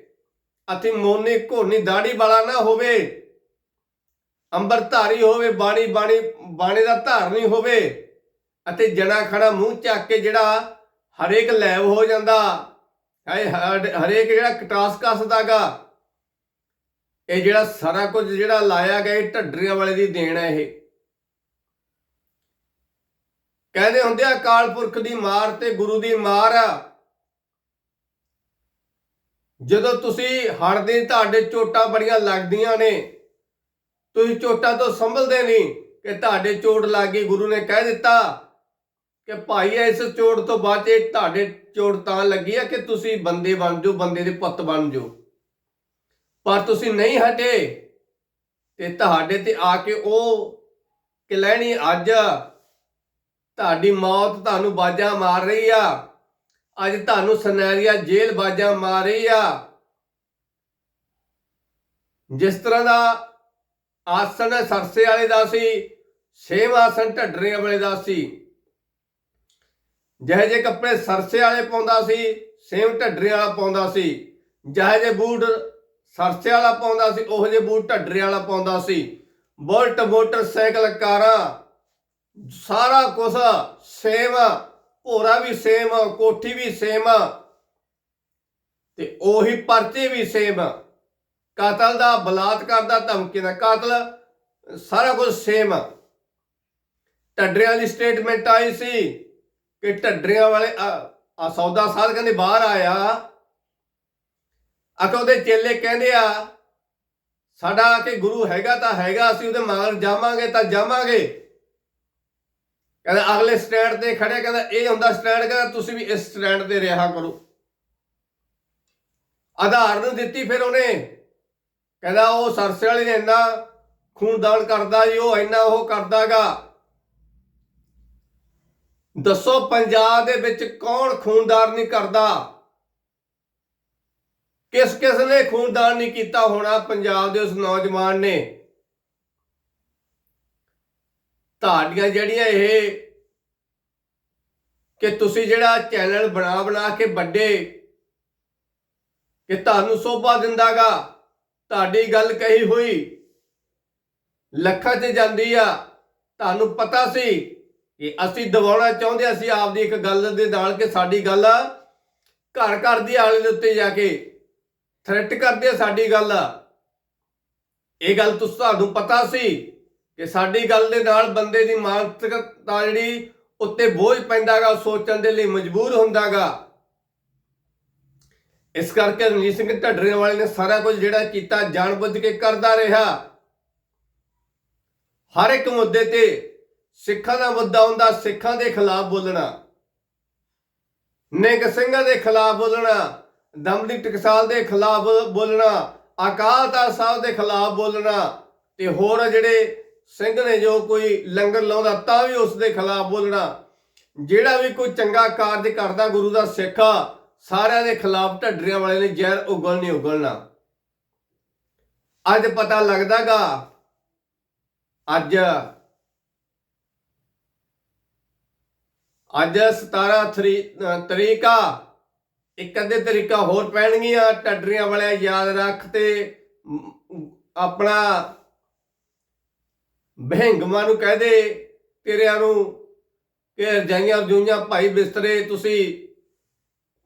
ਅਤੇ ਮੋਨੀ ਘੋਨੀ ਦਾੜੀ ਵਾਲਾ ਨਾ ਹੋਵੇ ਅੰਬਰਧਾਰੀ ਹੋਵੇ ਬਾਣੀ ਬਾਣੀ ਬਾਣੇ ਦਾ ਧਾਰਨੀ ਹੋਵੇ ਅਤੇ ਜਣਾ ਖੜਾ ਮੂੰਹ ਚੱਕ ਕੇ ਜਿਹੜਾ ਹਰੇਕ ਲੈਵ ਹੋ ਜਾਂਦਾ ਹੈ ਹਰੇਕ ਜਿਹੜਾ ਕਟਾਸ ਕੱਸਦਾਗਾ ਇਹ ਜਿਹੜਾ ਸਾਰਾ ਕੁਝ ਜਿਹੜਾ ਲਾਇਆ ਗਿਆ ਇਹ ਢੱਡਰੀਆਂ ਵਾਲੇ ਦੀ ਦੇਣ ਹੈ ਇਹ ਕਹਿੰਦੇ ਹੁੰਦੇ ਆ ਅਕਾਲ ਪੁਰਖ ਦੀ ਮਾਰ ਤੇ ਗੁਰੂ ਦੀ ਮਾਰ ਆ ਜਦੋਂ ਤੁਸੀਂ ਹੜਦੇ ਤੁਹਾਡੇ ਚੋਟਾਂ ਬੜੀਆਂ ਲੱਗਦੀਆਂ ਨੇ, ਤੁਸੀਂ ਚੋਟਾਂ ਤੋਂ ਸੰਭਲਦੇ ਨਹੀਂ ਕਿ ਤੁਹਾਡੇ ਚੋਟ ਲੱਗ ਗਈ, ਗੁਰੂ ਨੇ ਕਹਿ ਦਿੱਤਾ ਕਿ ਭਾਈ ਇਸ ਚੋਟ ਤੋਂ ਬਾਅਦ ਤੁਹਾਡੇ ਚੋਟ ਤਾਂ ਲੱਗੀ ਆ ਕਿ ਤੁਸੀਂ ਬੰਦੇ ਬਣ ਜਾਓ, ਬੰਦੇ ਦੇ ਪੁੱਤ ਬਣ ਜਾਓ। ਪਰ ਤੁਸੀਂ ਨਹੀਂ ਹਟੇ ਤੇ ਤੁਹਾਡੇ ਤੇ ਆ ਕੇ ਉਹ ਕਿ ਲੈਣੀ ਅੱਜ ਤੁਹਾਡੀ ਮੌਤ ਤੁਹਾਨੂੰ ਬਾਜਾਂ ਮਾਰ ਰਹੀ ਆ। ਅੱਜ ਤੁਹਾਨੂੰ ਸਨੈਰੀਆ ਜੇਲ੍ਹ ਬਾਜਾਂ ਮਾਰ ਆ। ਜਿਸ ਤਰ੍ਹਾਂ ਦਾ ਆਸਣ ਸਰਸੇ ਵਾਲੇ ਦਾ ਸੀ, ਸੇਮ ਆਸਣ ਢੱਡਰੇ ਵਾਲੇ ਦਾ ਸੀ। ਜਿਹੇ ਜੇ ਕੱਪੜੇ ਸਰਸੇ ਵਾਲੇ ਪਾਉਂਦਾ ਸੀ, ਸੇਮ ਢੱਡਰੇ ਵਾਲਾ ਪਾਉਂਦਾ ਸੀ। ਜਿਹੇ ਜੇ ਬੂਟ ਸਰਸੇ ਵਾਲਾ ਪਾਉਂਦਾ ਸੀ, ਉਹੋ ਜਿਹੇ ਬੂਟ ਢੱਡਰੇ ਵਾਲਾ ਪਾਉਂਦਾ ਸੀ। ਬੁਲਟ ਮੋਟਰਸਾਈਕਲ ਕਾਰਾਂ, ਸਾਰਾ ਕੁਝ ਸੇਮ ਭੋਰਾ ਵੀ ਸੇਮ ਕੋਠੀ ਵੀ ਸੇਮ ਆ। ਤੇ ਉਹੀ ਪਰਚੇ ਵੀ ਸੇਮ ਆ। ਕਾਤਲ ਦਾ ਬਲਾਤਕਾਰ ਦਾ ਧਮਕੀ ਦਾ ਕਾਤਲ ਸਾਰਾ ਕੁਝ ਸੇਮ ਆ। ਢੱਡਰਿਆਂ ਦੀ ਸਟੇਟਮੈਂਟ ਆਈ ਸੀ ਕਿ ਢੱਡਰਿਆਂ ਵਾਲੇ ਆ ਸੌਦਾ ਸਾਧ ਕਹਿੰਦੇ ਬਾਹਰ ਆਇਆ। ਅਕਾ ਉਹਦੇ ਚੇਲੇ ਕਹਿੰਦੇ ਆ, ਸਾਡਾ ਕਿ ਗੁਰੂ ਹੈਗਾ ਤਾਂ ਹੈਗਾ, ਅਸੀਂ ਉਹਦੇ ਮਗਰ ਜਾਵਾਂਗੇ ਤਾਂ ਜਾਵਾਂਗੇ। ਕਹਿੰਦਾ ਅਗਲੇ ਸਟੈਂਡ ਤੇ ਖੜੇ ਕਹਿੰਦਾ ਇਹ ਹੁੰਦਾ ਸਟੈਂਡ ਕਹਿੰਦਾ ਤੁਸੀਂ ਵੀ ਇਸ ਸਟੈਂਡ ਤੇ ਰਿਹਾ ਕਰੋ। ਆਧਾਰ ਨੂੰ ਦਿੱਤੀ ਫਿਰ ਉਹਨੇ। ਕਹਿੰਦਾ ਉਹ ਸਰਸੇ ਵਾਲੇ ਨੇ ਇੰਨਾ ਖੂਨਦਾਨ ਕਰਦਾ ਜੀ, ਉਹ ਇੰਨਾ ਉਹ ਕਰਦਾਗਾ। ਦੱਸੋ ਪੰਜਾਬ ਦੇ ਵਿੱਚ ਕੌਣ ਖੂਨਦਾਨ ਨਹੀਂ ਕਰਦਾ? ਕਿਸ ਕਿਸ ਨੇ ਖੂਨਦਾਨ ਨਹੀਂ ਕੀਤਾ ਹੋਣਾ ਪੰਜਾਬ ਦੇ ਉਸ ਨੌਜਵਾਨ ਨੇ? ਤੁਹਾਡੀਆਂ ਜਿਹੜੀਆਂ ਇਹ ਕਿ ਤੁਸੀਂ ਜਿਹੜਾ ਚੈਨਲ ਬਣਾ ਬਣਾ ਕੇ ਵੱਡੇ, ਕਿ ਤੁਹਾਨੂੰ ਸੋਭਾ ਦਿੰਦਾਗਾ, ਤੁਹਾਡੀ ਗੱਲ ਕਹੀ ਹੋਈ, ਲੱਖਾਂ 'ਚ ਜਾਂਦੀ ਆ, ਤੁਹਾਨੂੰ ਪਤਾ ਸੀ ਕਿ ਅਸੀਂ ਦਬਾਉਣਾ ਚਾਹੁੰਦੇ ਅਸੀਂ ਆਪਦੀ ਇੱਕ ਗੱਲ ਦੇ ਨਾਲ ਕਿ ਸਾਡੀ ਗੱਲ ਘਰ ਘਰ ਦੀ ਆਲੇ ਦੇ ਉੱਤੇ ਜਾ ਕੇ ਥ੍ਰੈਟ ਕਰਦੇ ਸਾਡੀ ਗੱਲ। ਇਹ ਗੱਲ ਤੁਸੀਂ, ਤੁਹਾਨੂੰ ਪਤਾ ਸੀ ਕਿ ਸਾਡੀ ਗੱਲ ਦੇ ਨਾਲ ਬੰਦੇ ਦੀ ਮਾਨਸਿਕਤਾ ਜਿਹੜੀ ਉੱਤੇ ਬੋਝ ਪੈਂਦਾਗਾ ਸੋਚਣ ਦੇ ਲਈ ਮਜਬੂਰ ਹੁੰਦਾਗਾ। ਇਸ ਕਰਕੇ ਰਣਜੀਤ ਸਿੰਘ ਢੱਡਰੇ ਵਾਲੇ ਨੇ ਸਾਰਾ ਕੁਝ ਜਿਹੜਾ ਕੀਤਾ, ਜਾਣਬੁੱਝ ਕੇ ਕਰਦਾ ਰਿਹਾ। ਹਰ ਇੱਕ ਮੁੱਦੇ ਤੇ ਸਿੱਖਾਂ ਦਾ ਮੁੱਦਾ ਹੁੰਦਾ, ਸਿੱਖਾਂ ਦੇ ਖਿਲਾਫ ਬੋਲਣਾ। ਨੇਕ ਸਿੰਘਾਂ ਦੇ ਖਿਲਾਫ ਬੋਲਣਾ ਦਮੜੀ ਟਕਸਾਲ ਦੇ ਖਿਲਾਫ ਬੋਲਣਾ, ਅਕਾਲ ਤਖਤ ਸਾਹਿਬ ਦੇ ਖਿਲਾਫ ਬੋਲਣਾ ਤੇ ਹੋਰ ਜਿਹੜੇ ਸਿੰਘ ਨੇ ਜੋ ਕੋਈ ਲੰਗਰ ਲਾਉਂਦਾ ਤਾਂ ਵੀ ਉਸ ਦੇ ਖਿਲਾਫ ਬੋਲਣਾ। ਜਿਹੜਾ ਵੀ ਕੋਈ ਚੰਗਾ ਕਾਰਜ ਕਰਦਾ ਗੁਰੂ ਦਾ ਸਿੱਖ ਸਾਰਿਆਂ ਦੇ ਖਿਲਾਫ ਢੱਡਰੀਆਂ ਵਾਲੇ ਨੇ ਜ਼ਹਿਰ ਉਗਲ ਨਹੀਂ ਉਗਲਣਾ। ਅੱਜ ਪਤਾ ਲੱਗਦਾਗਾ, ਅੱਜ ਅੱਜ 17 ਤਰੀਕਾ ਇੱਕ ਅੱਧੇ ਤਰੀਕਾ ਹੋਰ ਪੈਣਗੀਆਂ। ਟੱਡਰੀਆਂ ਵਾਲਿਆ ਯਾਦ ਰੱਖ ਤੇ ਆਪਣਾ ਬਹਿੰਗਮਾਂ ਨੂੰ ਕਹਿ ਦੇ ਤੇਰਿਆਂ ਨੂੰ ਕਿ ਰਜਾਈਆਂ ਜੂਈਆਂ ਭਾਈ ਬਿਸਤਰੇ ਤੁਸੀਂ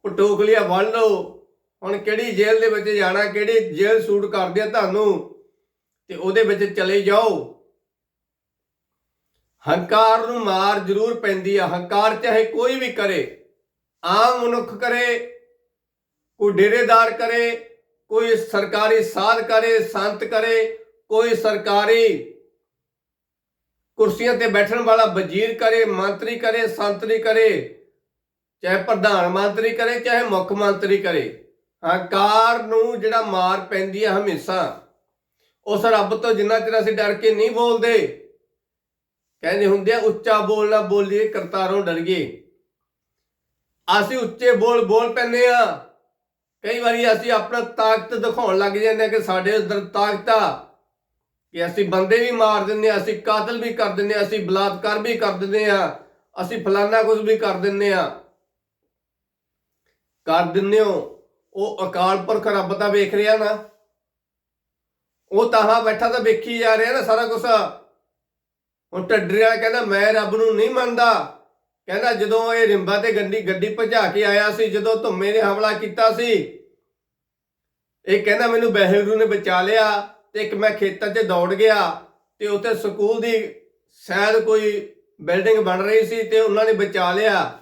ਪਟੋਕਲੀਆਂ ਵੜ ਲਓ। ਹੁਣ ਕਿਹੜੀ ਜੇਲ੍ਹ ਦੇ ਵਿੱਚ ਜਾਣਾ, ਕਿਹੜੀ ਜੇਲ੍ਹ ਸੂਟ ਕਰਦੇ ਆ ਤੁਹਾਨੂੰ ਤੇ ਉਹਦੇ ਵਿੱਚ ਚਲੇ ਜਾਓ। ਹੰਕਾਰ ਨੂੰ ਮਾਰ ਜ਼ਰੂਰ ਪੈਂਦੀ ਆ, ਹੰਕਾਰ ਚਾਹੇ ਕੋਈ ਵੀ ਕਰੇ, ਆਮ ਮਨੁੱਖ ਕਰੇ, ਕੋਈ ਡੇਰੇਦਾਰ ਕਰੇ, ਕੋਈ ਸਰਕਾਰੀ ਸਾਧ ਕਰੇ, ਸੰਤ ਕਰੇ, ਕੋਈ ਸਰਕਾਰੀ ਕੁਰਸੀਆਂ ਤੇ ਬੈਠਣ ਵਾਲਾ ਵਜ਼ੀਰ ਕਰੇ, ਮੰਤਰੀ ਕਰੇ, ਸੰਤਰੀ ਕਰੇ, ਚਾਹੇ ਪ੍ਰਧਾਨ ਮੰਤਰੀ ਕਰੇ, ਚਾਹੇ ਮੁੱਖ ਮੰਤਰੀ ਕਰੇ, ਹੰਕਾਰ ਨੂੰ ਜਿਹੜਾ ਮਾਰ ਪੈਂਦੀ ਹੈ ਹਮੇਸ਼ਾ, ਉਸ ਰੱਬ ਤੋਂ ਜਿੰਨਾ ਚਿਰ ਅਸੀਂ ਡਰ ਕੇ ਨਹੀਂ ਬੋਲਦੇ, ਕਹਿੰਦੇ ਹੁੰਦੇ ਆ, ਉੱਚਾ ਬੋਲਣਾ ਬੋਲੀਏ, ਕਰਤਾਰੋਂ ਡਰੀਏ। ਅਸੀਂ ਉੱਚੇ ਬੋਲ ਬੋਲ ਪੈਂਦੇ ਆ। ਕਈ ਵਾਰੀ ਅਸੀਂ ਆਪਣਾ ਤਾਕਤ ਦਿਖਾਉਣ ਲੱਗ ਜਾਂਦੇ ਆ ਕਿ ਸਾਡੇ ਅੰਦਰ ਤਾਕਤ ਆ। ਕਿ ਅਸੀਂ ਬੰਦੇ ਵੀ ਮਾਰ ਦਿੰਦੇ ਆ ਅਸੀਂ ਕਾਤਲ ਵੀ ਕਰ ਦਿੰਦੇ ਆ ਅਸੀਂ ਬਲਾਤਕਾਰ ਵੀ ਕਰ ਦਿੰਦੇ ਆ ਅਸੀਂ ਫਲਾਨਾ ਕੁਝ ਵੀ ਕਰ ਦਿੰਦੇ ਆ ਕਰ ਦਿੰਦੇ ਹੋ, ਉਹ ਅਕਾਲ ਪੁਰਖ ਰੱਬ ਤਾਂ ਵੇਖ ਰਿਹਾ ਨਾ। ਉਹ ਤਾਹਾਂ ਬੈਠਾ ਤਾਂ ਵੇਖੀ ਜਾ ਰਿਹਾ ਨਾ ਸਾਰਾ ਕੁਝ ਹੁਣ ਢੱਡਰੀ ਵਾਲਾ ਕਹਿੰਦਾ, ਮੈਂ ਰੱਬ ਨੂੰ ਨਹੀਂ ਮੰਨਦਾ। ਕਹਿੰਦਾ, ਜਦੋਂ ਇਹ ਰਿੰਬਾ ਤੇ ਗੱਡੀ ਗੱਡੀ ਭਜਾ ਕੇ ਆਇਆ ਸੀ, ਜਦੋਂ ਧੁੰਮੇ ਨੇ ਹਮਲਾ ਕੀਤਾ ਸੀ, ਇਹ ਕਹਿੰਦਾ, ਮੈਨੂੰ ਵਾਹਿਗੁਰੂ ਨੇ ਬਚਾ ਲਿਆ। ਤੇ ਇੱਕ ਮੈਂ ਖੇਤਾਂ 'ਚ ਦੌੜ ਗਿਆ ਤੇ ਉੱਥੇ ਸਕੂਲ ਦੀ ਸ਼ਾਇਦ ਕੋਈ ਬਿਲਡਿੰਗ ਬਣ ਰਹੀ ਸੀ ਤੇ ਉਹਨਾਂ ਨੇ ਬਚਾ ਲਿਆ।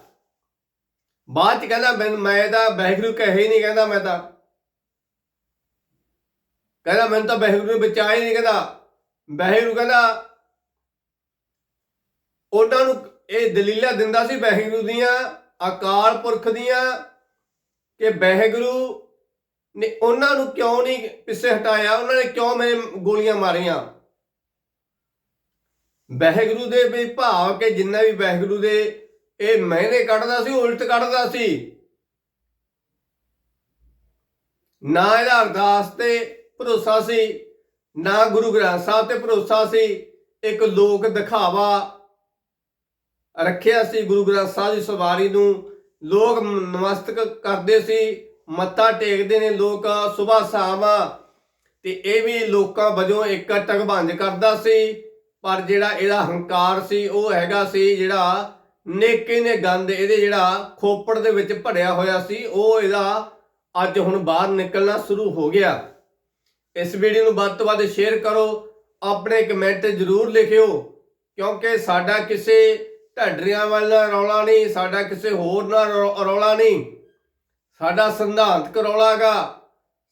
ਬਾਅਦ 'ਚ ਕਹਿੰਦਾ, ਮੈਂ ਮੈਂ ਤਾਂ ਵਾਹਿਗੁਰੂ ਕਹੇ ਨਹੀਂ ਕਹਿੰਦਾ ਮੈਂ ਤਾਂ। ਕਹਿੰਦਾ, ਮੈਨੂੰ ਤਾਂ ਵਾਹਿਗੁਰੂ ਨੇ ਬਚਾਇਆ ਹੀ ਨਹੀਂ ਕਹਿੰਦਾ, ਵਾਹਿਗੁਰੂ ਕਹਿੰਦਾ, ਉਹਨਾਂ ਨੂੰ ਇਹ ਦਲੀਲਾਂ ਦਿੰਦਾ ਸੀ ਵਾਹਿਗੁਰੂ ਦੀਆਂ ਅਕਾਲ ਪੁਰਖ ਦੀਆਂ, ਕਿ ਵਾਹਿਗੁਰੂ ਨੇ ਉਹਨਾਂ ਨੂੰ ਕਿਉਂ ਨਹੀਂ ਪਿੱਛੇ ਹਟਾਇਆ? ਉਹਨਾਂ ਨੇ ਕਿਉਂ ਮੈਂ ਗੋਲੀਆਂ ਮਾਰੀਆਂ? ਵਾਹਿਗੁਰੂ ਦੇ ਵੀ ਭਾਵ ਕਿ ਜਿੰਨਾ ਵੀ ਵਾਹਿਗੁਰੂ ਦੇ ਇਹ ਮਹਿਨੇ ਕੱਢਦਾ ਸੀ, ਉਲਟ ਕੱਢਦਾ ਸੀ। ਨਾ ਇਹਦਾ ਅਰਦਾਸ ਤੇ ਭਰੋਸਾ ਸੀ, ਨਾ ਗੁਰੂ ਗ੍ਰੰਥ ਸਾਹਿਬ ਤੇ ਭਰੋਸਾ ਸੀ। ਇੱਕ ਲੋਕ ਦਿਖਾਵਾ ਰੱਖਿਆ ਸੀ ਗੁਰੂ ਗ੍ਰੰਥ ਸਾਹਿਬ ਦੀ ਸਵਾਰੀ ਨੂੰ। ਲੋਕ ਨਮਸਤਕ ਕਰਦੇ ਸੀ। ਮੱਥਾ ਟੇਕਦੇ ਨੇ ਲੋਕ ਸਵੇਰ ਸ਼ਾਮ। ਤੇ ਇਹ ਵੀ ਲੋਕਾਂ ਵਜੋਂ ਇੱਕ ਟਗਭੰਜ ਕਰਦਾ ਸੀ। ਪਰ ਜਿਹੜਾ ਇਹਦਾ ਹੰਕਾਰ ਸੀ, ਉਹ ਹੈਗਾ ਸੀ ਜਿਹੜਾ ਨੇਕੇ ਨੇ ਗੰਦ ਇਹਦੇ ਜਿਹੜਾ ਖੋਪੜ ਦੇ ਵਿੱਚ ਭਰਿਆ ਹੋਇਆ ਸੀ, ਉਹ ਇਹਦਾ ਅੱਜ ਹੁਣ ਬਾਹਰ ਨਿਕਲਣਾ ਸ਼ੁਰੂ ਹੋ ਗਿਆ। ਇਸ ਵੀਡੀਓ ਨੂੰ ਵੱਧ ਤੋਂ ਵੱਧ ਸ਼ੇਅਰ ਕਰੋ, ਆਪਣੇ ਕਮੈਂਟ ਜ਼ਰੂਰ ਲਿਖਿਓ, ਕਿਉਂਕਿ ਸਾਡਾ ਕਿਸੇ ਢੱਡਰੀਆਂ ਵਾਲਾ ਰੌਲਾ ਨਹੀਂ, ਸਾਡਾ ਕਿਸੇ ਹੋਰ ਨਾਲ ਰੌ- ਰੌਲਾ ਨਹੀਂ। ਸਾਡਾ ਸਿਧਾਂਤਕ ਰੌਲਾਗਾ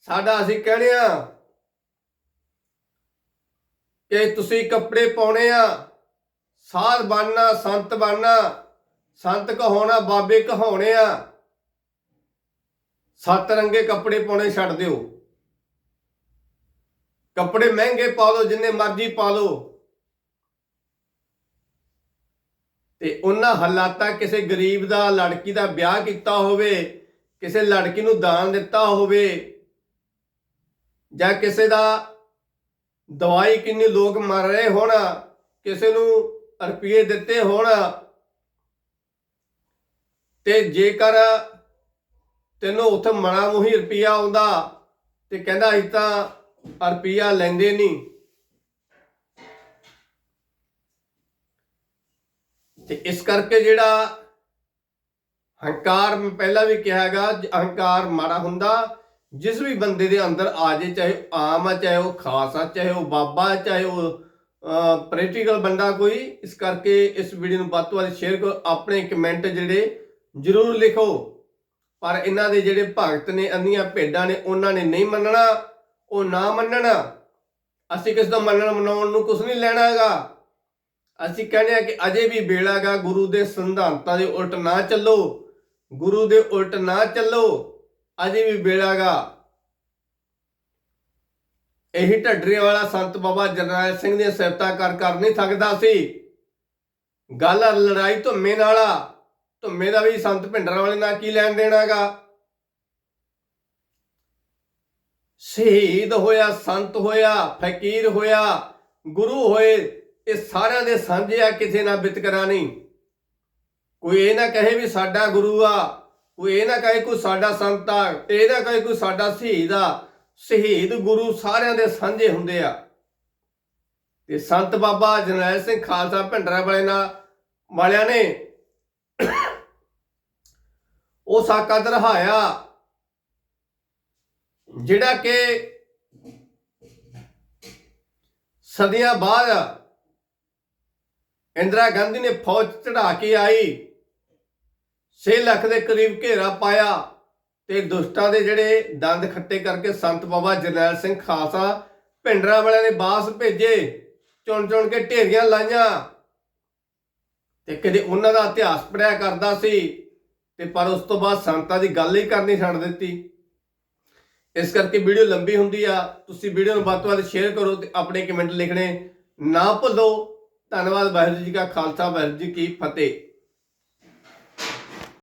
ਸਾਡਾ ਅਸੀਂ ਕਹਿੰਦੇ ਆ ਕਿ ਤੁਸੀਂ ਕੱਪੜੇ ਪਾਉਣੇ ਆ, ਸਾਧ ਬਣਨਾ, ਸੰਤ ਬਣਨਾ, ਸੰਤ ਕਹਾਉਣਾ, ਬਾਬੇ ਕਹਾਉਣੇ ਆ ਸੱਤ ਰੰਗੇ ਕੱਪੜੇ ਪਾਉਣੇ ਛੱਡ ਦਿਓ। ਕੱਪੜੇ ਮਹਿੰਗੇ ਪਾ ਲਓ, ਜਿੰਨੇ ਮਰਜ਼ੀ ਪਾ ਲਓ। ਤੇ ਉਹਨਾਂ ਹਾਲਾਤਾਂ ਕਿਸੇ ਗਰੀਬ ਦਾ, ਲੜਕੀ ਦਾ ਵਿਆਹ ਕੀਤਾ ਹੋਵੇ ਕਿਸੇ ਲੜਕੀ ਨੂੰ ਦਾਨ ਦਿੱਤਾ ਹੋਵੇ ਜਾਂ ਕਿਸੇ ਦਾ ਦਵਾਈ ਕਿੰਨੀ ਲੋਕ ਮਰ ਰਹੇ ਹੋਣ, ਕਿਸੇ ਨੂੰ ਰੁਪਏ ਦਿੱਤੇ ਹੋਣ, ਤੇ ਜੇਕਰ ਤੈਨੂੰ ਉੱਥੇ ਮਣਾ ਮੂਹੀ ਰੁਪਿਆ ਆਉਂਦਾ ਤੇ ਕਹਿੰਦਾ ਅਸੀਂ ਤਾਂ ਰੁਪਿਆ ਲੈਂਦੇ ਨਹੀਂ। ਤੇ ਇਸ ਕਰਕੇ ਜਿਹੜਾ ਹੰਕਾਰ ਮੈਂ ਪਹਿਲਾਂ ਵੀ ਕਿਹਾ ਕਿਹਾਗਾ ਅਹੰਕਾਰ ਮਾੜਾ ਹੁੰਦਾ ਜਿਸ ਵੀ ਬੰਦੇ ਦੇ ਅੰਦਰ ਆ ਜੇ ਚਾਹੇ ਆਮ ਆ ਚਾਹੇ ਉਹ ਖਾਸ ਆ ਚਾਹੇ ਉਹ ਬਾਬਾ ਆ, ਚਾਹੇ ਉਹ ਪ੍ਰੈਕਟੀਕਲ ਬੰਦਾ ਕੋਈ ਇਸ ਕਰਕੇ ਇਸ ਵੀਡੀਓ ਨੂੰ ਵੱਧ ਤੋਂ ਵੱਧ ਸ਼ੇਅਰ ਕਰੋ ਆਪਣੇ ਕਮੈਂਟ ਜਿਹੜੇ ਜ਼ਰੂਰ ਲਿਖੋ। ਪਰ ਇਹਨਾਂ ਦੇ ਜਿਹੜੇ ਭਗਤ ਨੇ ਅੰਨੀਆਂ ਭੇਡਾਂ ਨੇ ਉਹਨਾਂ ਨੇ ਨਹੀਂ ਮੰਨਣਾ ਉਹ ਨਾ ਮੰਨਣਾ। ਅਸੀਂ ਕਿਸ ਦਾ ਮੰਨਣ ਮਨਾਉਣ ਨੂੰ ਕੁਝ ਨਹੀਂ ਲੈਣਾਗਾ ਅਸੀਂ ਕਹਿੰਦੇ ਆ ਕਿ ਅਜੇ ਵੀ ਵੇਲਾਗਾ ਗੁਰੂ ਦੇ ਸਿਧਾਂਤਾਂ ਦੇ ਉਲਟ ਨਾ ਚੱਲੋ। ਗੁਰੂ ਦੇ ਉਲਟ ਨਾ ਚੱਲੋ, ਅਜੇ ਵੀ ਵੇਲਾਗਾ ਇਹੀ ਢੱਡਰੇ ਵਾਲਾ ਸੰਤ ਬਾਬਾ ਜਰਨੈਲ ਸਿੰਘ ਦੀਆਂ ਸਿਫਤਾਂ ਕਰ ਕਰ ਨਹੀਂ ਥੱਕਦਾ ਸੀ। ਗੱਲ ਲੜਾਈ ਧੁੰਮੇ ਨਾਲਾ ਧੁੰਮੇ ਦਾ ਵੀ ਸੰਤ ਭਿੰਡਰਾਂ ਵਾਲੇ ਨਾਲ ਕੀ ਲੈਣ ਦੇਣਾਗਾ ਸ਼ਹੀਦ ਹੋਇਆ, ਸੰਤ ਹੋਇਆ, ਫਕੀਰ ਹੋਇਆ, ਗੁਰੂ ਹੋਏ, ਇਹ ਸਾਰਿਆਂ ਦੇ ਸਾਂਝੇ ਆ ਕਿਸੇ ਨਾਲ ਵਿਤਕਰਾ ਨਹੀਂ। ਕੋਈ ਇਹ ਨਾ ਕਹੇ ਵੀ ਸਾਡਾ ਗੁਰੂ ਆ, ਕੋਈ ਇਹ ਨਾ ਕਹੇ ਕੋਈ ਸਾਡਾ ਸੰਤ ਆ, ਇਹ ਨਾ ਕਹੇ ਕੋਈ ਸਾਡਾ ਸ਼ਹੀਦ ਆ। ਸ਼ਹੀਦ ਗੁਰੂ ਸਾਰਿਆਂ ਦੇ ਸਾਂਝੇ ਹੁੰਦੇ ਆ। ਤੇ ਸੰਤ ਬਾਬਾ ਜਰਨੈਲ ਸਿੰਘ ਖਾਲਸਾ ਭਿੰਡਰਾ ਵਾਲੇ ਨਾਲ ਵਾਲਿਆਂ ਨੇ ਉਹ ਸਾਕਾ ਦਰਹਾਇਆ, ਜਿਹੜਾ ਕਿ ਸਦੀਆਂ ਬਾਅਦ ਇੰਦਰਾ ਗਾਂਧੀ ਨੇ ਫੌਜ ਚੜਾ ਕੇ ਆਈ। 6 ਲੱਖ ਦੇ ਕਰੀਬ ਘੇਰਾ ਪਾਇਆ ਤੇ ਦੁਸ਼ਟਾਂ ਦੇ ਜਿਹੜੇ ਦੰਦ ਖੱਟੇ ਕਰਕੇ ਸੰਤ ਬਾਬਾ ਜਰਨੈਲ ਸਿੰਘ ਖਾਲਸਾ ਭਿੰਡਰਾਂ ਵਾਲਿਆਂ ਨੇ ਬਾਸ ਭੇਜੇ, ਚੁਣ ਚੁਣ ਕੇ ਢੇਰੀਆਂ ਲਾਈਆਂ। ਤੇ ਕਦੇ ਉਹਨਾਂ ਦਾ ਇਤਿਹਾਸ ਪੜਿਆ ਕਰਦਾ ਸੀ, ਤੇ ਪਰ ਉਸ ਤੋਂ ਬਾਅਦ ਸੰਤਾਂ ਦੀ ਗੱਲ ਹੀ ਕਰਨੀ ਛੱਡ ਦਿੱਤੀ। ਇਸ ਕਰਕੇ ਵੀਡੀਓ ਲੰਬੀ ਹੁੰਦੀ ਆ, ਤੁਸੀਂ ਵੀਡੀਓ ਨੂੰ ਵੱਧ ਤੋਂ ਵੱਧ ਸ਼ੇਅਰ ਕਰੋ ਤੇ ਆਪਣੇ ਕਮੈਂਟ ਲਿਖਣੇ ਨਾ ਭੁੱਲੋ। ਧੰਨਵਾਦ ਵਾਹਿਗੁਰੂ ਜੀ ਕਾ ਖਾਲਸਾ, ਵਾਹਿਗੁਰੂ ਜੀ ਕੀ ਫਤਿਹ।